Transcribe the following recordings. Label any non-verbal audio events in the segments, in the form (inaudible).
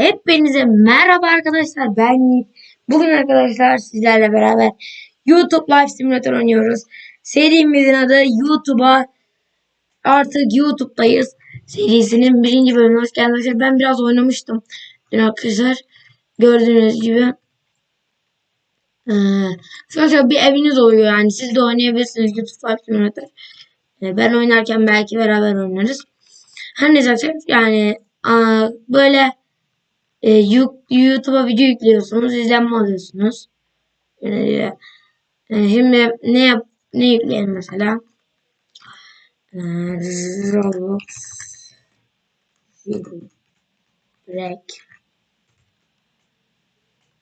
Hepinize merhaba arkadaşlar. Ben Yiğit. Bugün arkadaşlar sizlerle beraber YouTube Live Simulator oynuyoruz. Serimizin adı YouTube'a artık YouTube'dayız. Serisinin birinci bölümüne hoş geldiniz. Ben biraz oynamıştım. Dün arkadaşlar gördüğünüz gibi. Ee, şöyle bir eviniz oluyor yani. Siz de oynayabilirsiniz YouTube Live Simulator. Ee, ben oynarken belki beraber oynarız. Her neyse yani böyle e, YouTube'a video yüklüyorsunuz, izlenme alıyorsunuz. Ee, e, şimdi ne yap ne yükleyelim mesela? Ee, Roblox Break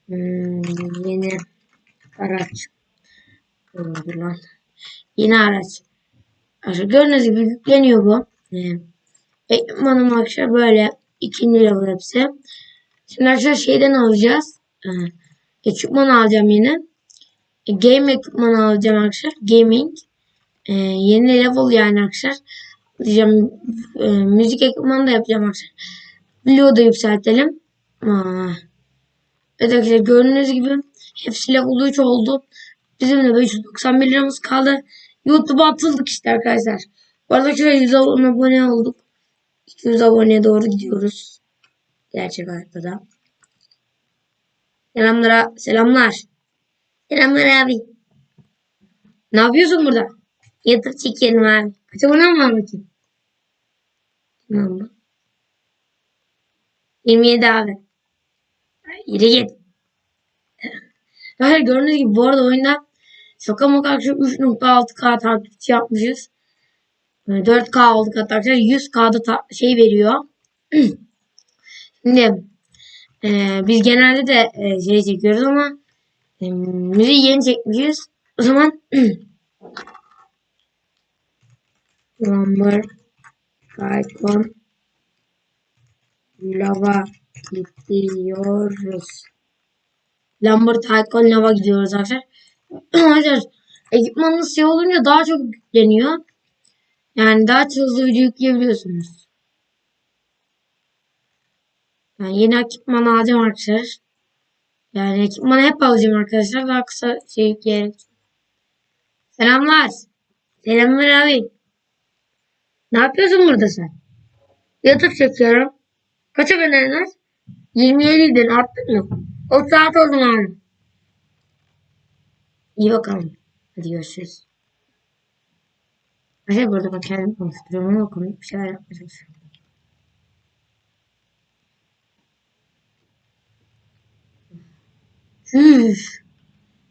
hmm, yeni araç Dur lan. Yeni araç. Arkadaşlar gördüğünüz gibi yükleniyor bu. Ee, ekipmanım arkadaşlar böyle ikinci level hepsi. Şimdi arkadaşlar şeyden alacağız. Ee, ekipman alacağım yine. E, game ekipmanı alacağım arkadaşlar. Gaming. Ee, yeni level yani arkadaşlar. Diyeceğim, e, müzik ekipmanı da yapacağım arkadaşlar. Bloğu da yükseltelim. Evet arkadaşlar gördüğünüz gibi hepsi level 3 oldu. Bizim de 591 liramız kaldı. YouTube'a atıldık işte arkadaşlar. Bu arada arkadaşlar 100 abone olduk. 200 aboneye doğru gidiyoruz. Gerçek hayatta da. Selamlar. Selamlar. Selamlar abi. Ne yapıyorsun burada? Yatıp çekelim abi. Kaç abone mi var bakayım? Tamam mı? 27 abi. Yürü git. Arkadaşlar gördüğünüz gibi bu arada oyunda şaka maka şu 3.6K takipçi yapmışız. Yani 4K olduk hatta arkadaşlar 100K'da ta- şey veriyor. (clears throat) Şimdi e, biz genelde de e, şey çekiyoruz ama e, müziği yeni çekmişiz. O zaman (clears throat) Lumber Tycoon Lava gidiyoruz. Lumber Tycoon Lava gidiyoruz arkadaşlar. (clears throat) Arkadaşlar ekipmanınız şey olunca daha çok yükleniyor. Yani daha hızlı video yükleyebiliyorsunuz. Yani yeni ekipman alacağım arkadaşlar. Yani ekipmanı hep alacağım arkadaşlar. Daha kısa şey yükleyerek. Selamlar. Selamlar abi. Ne yapıyorsun burada sen? YouTube çekiyorum. Kaç abonen var? 27 idin arttın mı? 30 saat oldu abi. İyi bakalım. Hadi görüşürüz. Arkadaşlar burada ben kendim konuşturuyorum komik bir şeyler yapmaya Üf.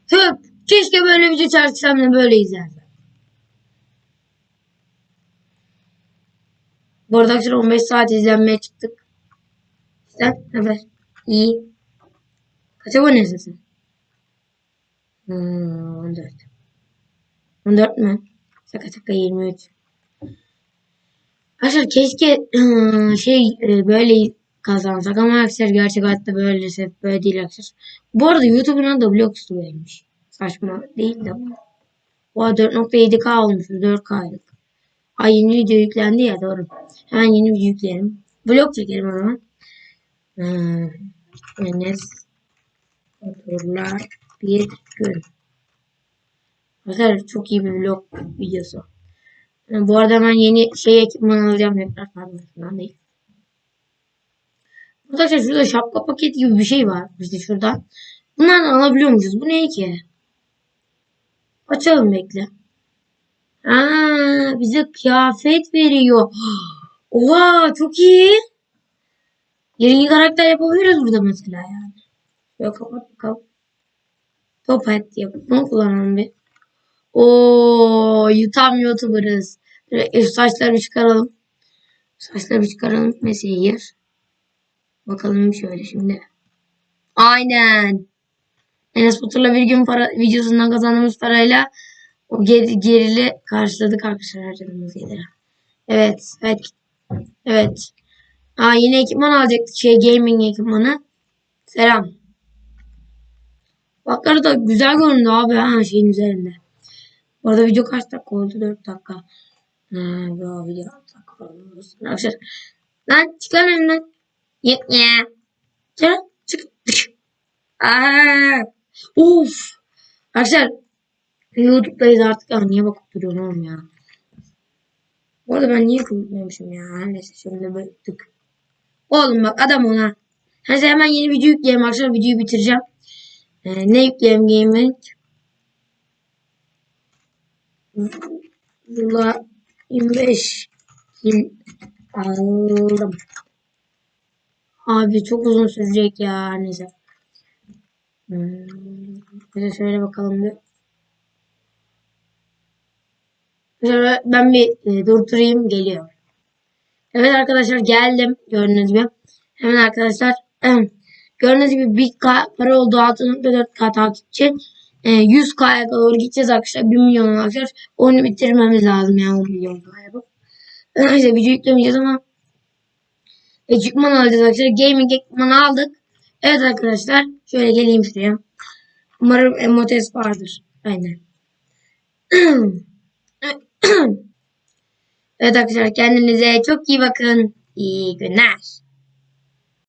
Töp. Keşke böyle video çarpsam da böyle izlerdim. Bu arada arkadaşlar 15 saat izlenmeye çıktık. Sen haber. İyi. Kaç abonesin sen? Hmm, 14. 14 mü? Şaka şaka 23. Arkadaşlar keşke (clears throat) şey e, böyle kazansak ama arkadaşlar gerçek hayatta böyle böyle değil arkadaşlar. Bu arada YouTube'un adı Blox vermiş. Saçma değil de. Oha 4.7K olmuş. 4K'lık. Ay yeni video yüklendi ya doğru. Hemen yeni video yükleyelim. Vlog çekelim o zaman. Hmm. Enes Oturlar bir gün. Arkadaşlar çok iyi bir vlog videosu. Bu arada hemen yeni şey ekipman alacağım tekrar pardon değil. Arkadaşlar şurada şapka paketi gibi bir şey var. İşte şurada. Bunlardan alabiliyor muyuz? Bu ne ki? Açalım bekle. Aa, bize kıyafet veriyor. Oha çok iyi. Yeni karakter yapabiliriz burada mesela yani. Şöyle kapat bakalım. Top hat yap. Bunu kullanalım bir. Oo, tam YouTuber'ız. Böyle saçları çıkaralım. Saçları çıkaralım. Mesleği yer. Bakalım şöyle şimdi. Aynen. Enes Batur'la bir gün para videosundan kazandığımız parayla o geri, gerili karşıladık arkadaşlar harcadığımız geliri. Evet. Evet. Evet. Aa, yine ekipman alacaktık. Şey gaming ekipmanı. Selam. Bakları da güzel göründü abi ha şeyin üzerinde. Bu arada video kaç dakika oldu? 4 dakika. Ha, video 6 dakika oldu. Arkadaşlar. Lan çıkar önümden. Yok ya. Çık. Çık. Aa, of. Arkadaşlar YouTube'dayız artık ya. Niye bakıp duruyorum oğlum ya. Bu arada ben niye kuyutmamışım ya. Neyse şimdi böyle tık. Oğlum bak adam ona. Neyse hemen yeni video yükleyelim arkadaşlar. Videoyu bitireceğim. Ee, ne yükleyelim gaming? Zula 25 bin aldım. Abi çok uzun sürecek ya neyse. Hmm, bize şöyle bakalım bir. Şöyle ben bir e, durdurayım geliyor. Evet arkadaşlar geldim gördüğünüz gibi. Hemen arkadaşlar (clears throat) gördüğünüz gibi bir K para oldu 6.4K takipçi. E, 100K'ya doğru gideceğiz arkadaşlar. 1 milyon arkadaşlar. Onu bitirmemiz lazım yani 10 milyon K yapıp. Neyse video yüklemeyeceğiz ama ekipman alacağız arkadaşlar. Gaming ekipmanı aldık. Evet arkadaşlar. Şöyle geleyim şuraya. Umarım emotes vardır. Aynen. (clears throat) evet arkadaşlar kendinize çok iyi bakın. İyi günler.